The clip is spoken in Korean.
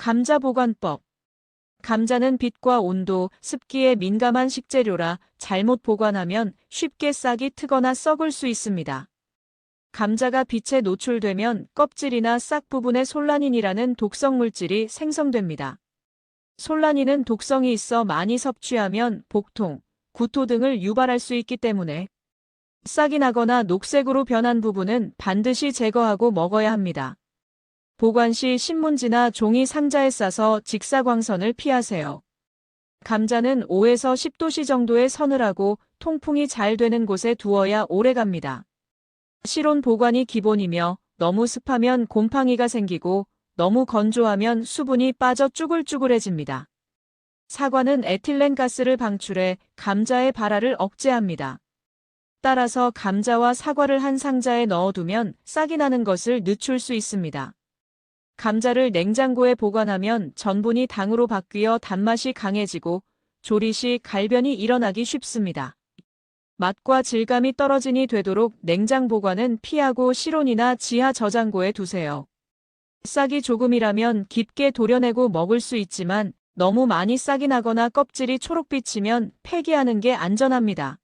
감자 보관법. 감자는 빛과 온도, 습기에 민감한 식재료라 잘못 보관하면 쉽게 싹이 트거나 썩을 수 있습니다. 감자가 빛에 노출되면 껍질이나 싹 부분에 솔라닌이라는 독성 물질이 생성됩니다. 솔라닌은 독성이 있어 많이 섭취하면 복통, 구토 등을 유발할 수 있기 때문에 싹이 나거나 녹색으로 변한 부분은 반드시 제거하고 먹어야 합니다. 보관 시 신문지나 종이 상자에 싸서 직사광선을 피하세요. 감자는 5에서 10도씨 정도의 서늘하고 통풍이 잘 되는 곳에 두어야 오래 갑니다. 실온 보관이 기본이며 너무 습하면 곰팡이가 생기고 너무 건조하면 수분이 빠져 쭈글쭈글해집니다. 사과는 에틸렌 가스를 방출해 감자의 발화를 억제합니다. 따라서 감자와 사과를 한 상자에 넣어두면 싹이 나는 것을 늦출 수 있습니다. 감자를 냉장고에 보관하면 전분이 당으로 바뀌어 단맛이 강해지고 조리 시 갈변이 일어나기 쉽습니다. 맛과 질감이 떨어지니 되도록 냉장 보관은 피하고 실온이나 지하 저장고에 두세요. 싹이 조금이라면 깊게 도려내고 먹을 수 있지만 너무 많이 싹이 나거나 껍질이 초록빛이면 폐기하는 게 안전합니다.